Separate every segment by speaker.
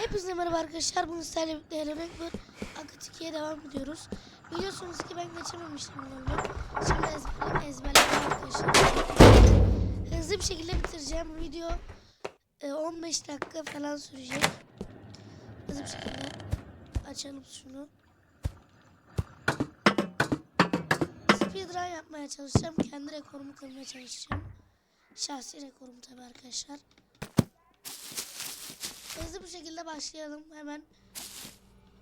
Speaker 1: Hepinize merhaba arkadaşlar. Bugün sizlerle birlikte Elemek bir Akıt 2'ye devam ediyoruz. Biliyorsunuz ki ben geçememiştim bu bölümü. Şimdi ezberledim, ezberledim arkadaşlar. Hızlı bir şekilde bitireceğim. Video e, 15 dakika falan sürecek. Hızlı bir şekilde açalım şunu. Speedrun yapmaya çalışacağım. Kendi rekorumu kırmaya çalışacağım. Şahsi rekorum tabi arkadaşlar. Hızlı bir şekilde başlayalım. Hemen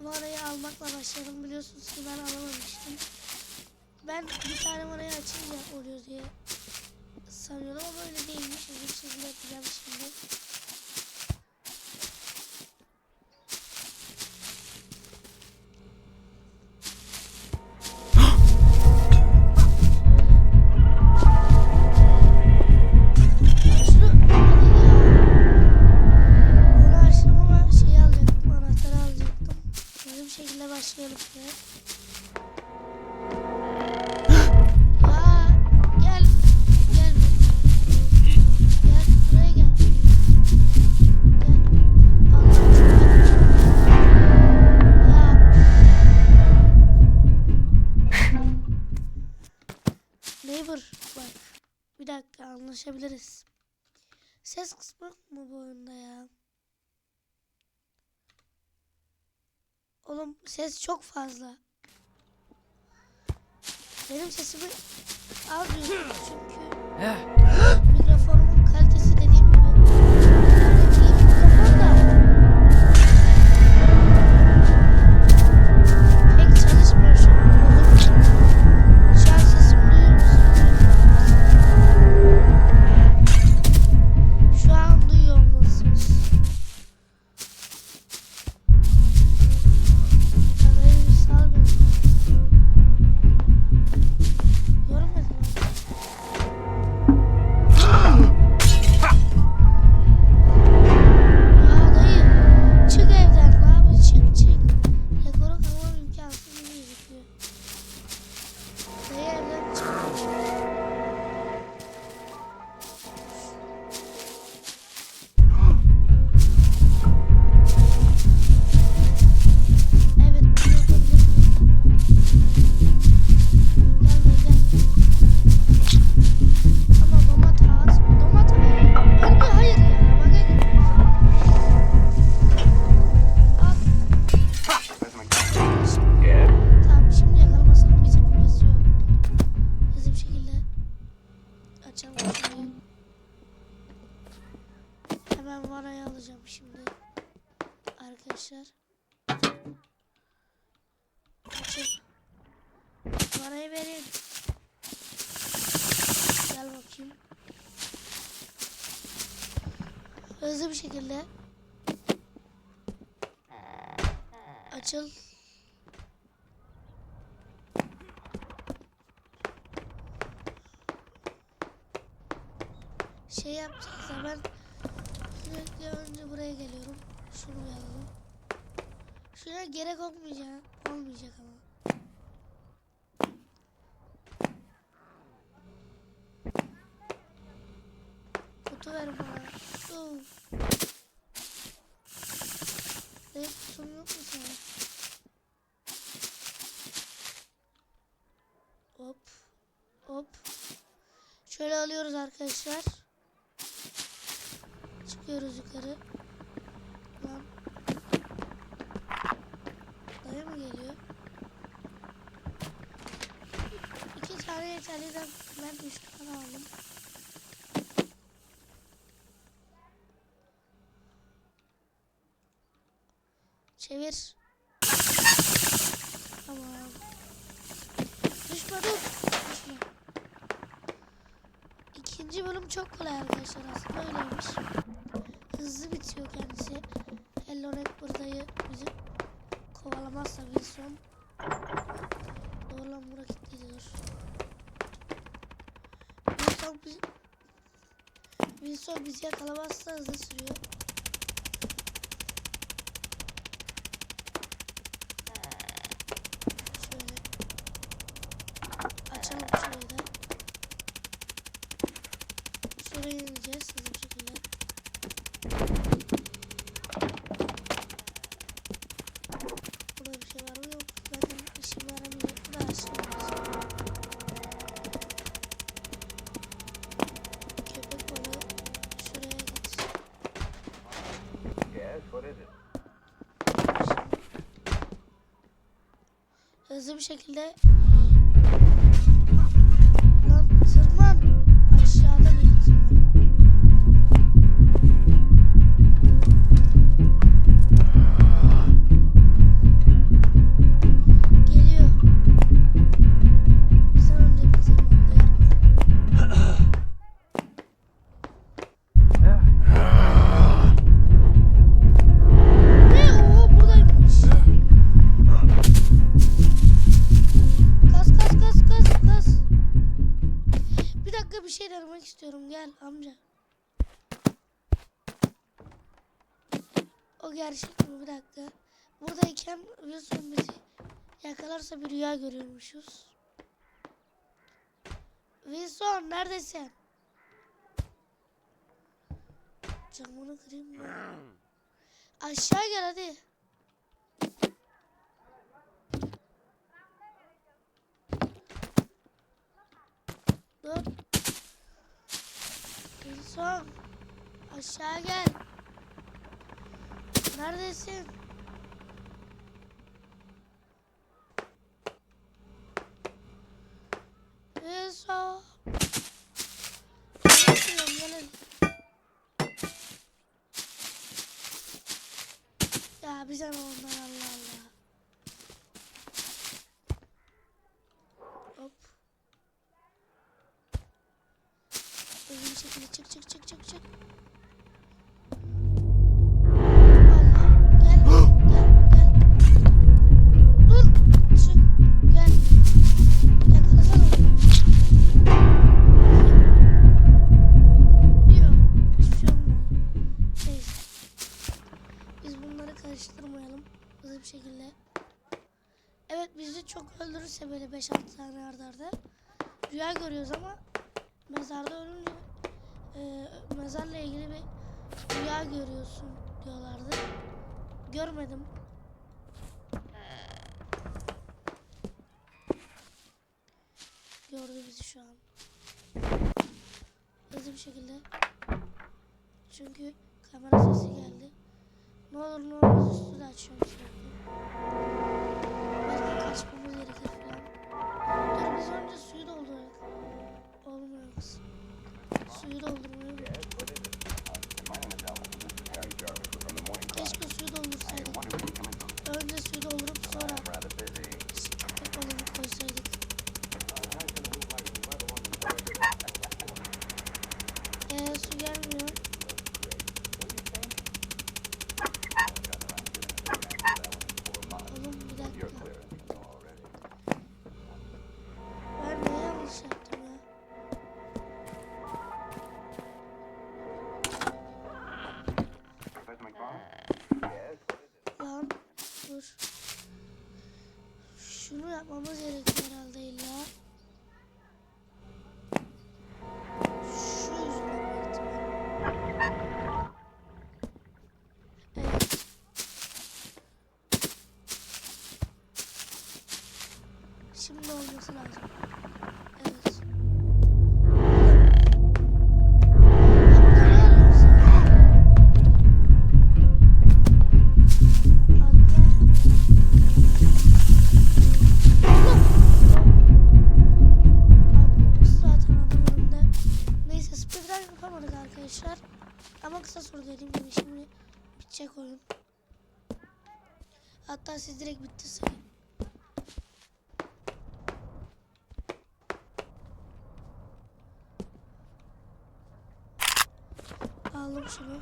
Speaker 1: Varayı almakla başlayalım. Biliyorsunuz ki ben alamamıştım. Ben bir tane varayı açınca oluyor diye sanıyordum ama öyle değilmiş. Hızlı bir şekilde yapacağım şimdi. Dakika anlaşabiliriz. Ses kısmı mu bu oyunda ya? Oğlum ses çok fazla. Benim sesimi az duyuyorsunuz çünkü Arkadaşlar. Açın. Varayı verin. Gel bakayım. Hızlı bir şekilde açıl. Şey yapacağız ben sürekli önce buraya geliyorum. Şunu alalım. Şuna gerek olmayacak, olmayacak ama. Kutu ver bana. Kutu. Ne kutum yok mu sana? Hop. Hop. Şöyle alıyoruz arkadaşlar. Çıkıyoruz yukarı. Lan. Dayı mı geliyor? İki tane yeterliden ben üç tane aldım. Çevir. Tamam. Düşme dur. Düşme. İkinci bölüm çok kolay arkadaşlar aslında öyleymiş. Hızlı bitiyor kendisi. Hellonek buradayı bizi kovalamazsa Wilson. Doğru lan bura dur. Wilson bizi, Wilson bizi yakalamazsa hızlı sürüyor. Buraya ineceğiz hızlı bir şekilde. Burada bir şey var mı yok. Zaten işim şey aramayacak. Daha işim var. Köpek balığı şuraya git. Yes, what is it? Hızlı bir şekilde gerçek mi? Bir dakika. Buradayken Wilson bizi yakalarsa bir rüya görüyormuşuz. Wilson neredesin? Camını kırayım mı? Aşağı gel hadi. Dur. Wilson. Aşağı gel. Neredesin? Gelin. Ya bize ne ondan Allah Allah. Hop. Bir şekilde çık çık çık çık çık. Bizi çok öldürürse böyle 5-6 tane arda arda. Rüya görüyoruz ama mezarda ölünce e, mezarla ilgili bir rüya görüyorsun diyorlardı. Görmedim. Gördü bizi şu an. Hızlı bir şekilde. Çünkü kamera sesi geldi. Ne olur ne olmaz üstünü açıyorum sürekli. Şunu yapmamız gerekiyor herhalde illa. Aldım şunu.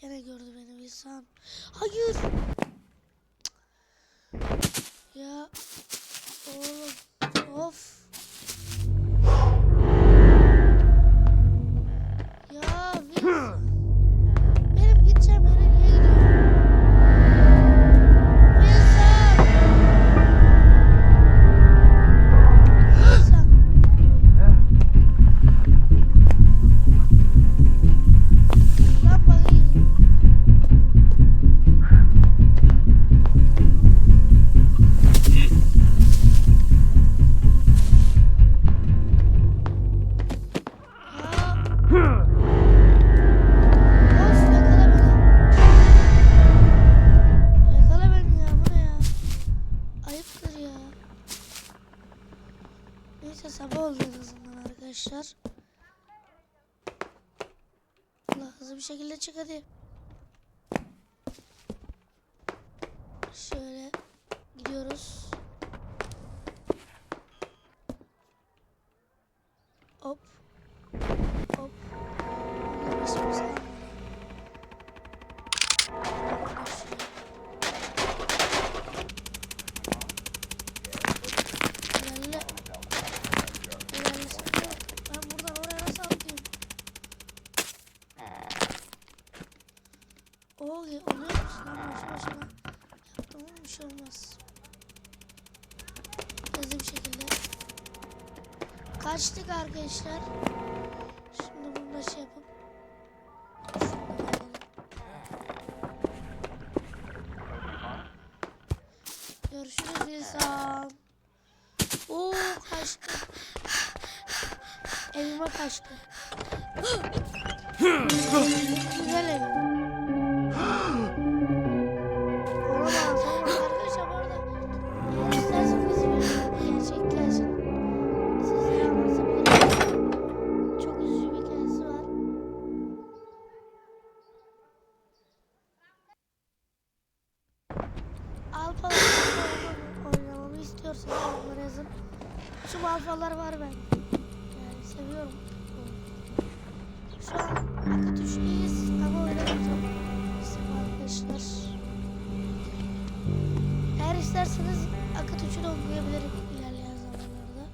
Speaker 1: Gene gördü beni Wilson. Hayır. Ya hadi. Şöyle Oluyor musun lan boşu boşuna? Yaptım ama bir şey olmaz. Hızlı bir şekilde. Kaçtık arkadaşlar. Şimdi bunu da şey yapıp. Görüşürüz insan. Oo kaçtı. Evime kaçtı. Güzel evim. İstiyorsanız yorumlara yazın. Tüm alfalar var ben. Yani seviyorum. Şu an Akut 3'teyiz ama oynamayacağım. Arkadaşlar. Eğer isterseniz Akut 3'ü de oynayabilirim ilerleyen zamanlarda.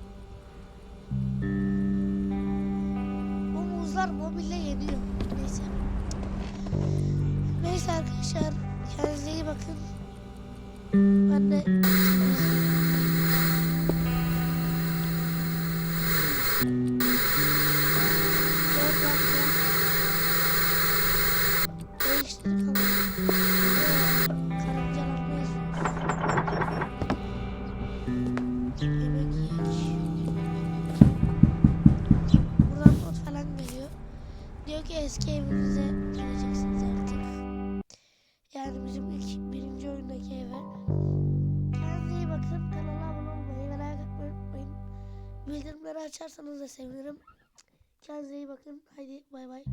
Speaker 1: Bu muzlar mobilde yeniyor. Neyse. Neyse arkadaşlar. Kendinize iyi bakın. Ben de eski evinize geleceksiniz artık. Yani bizim ilk birinci oyundaki eve. Kendinize iyi bakın. Kanala abone olmayı ve like. Bildirimleri açarsanız da sevinirim. Kendinize iyi bakın. Haydi bay bay.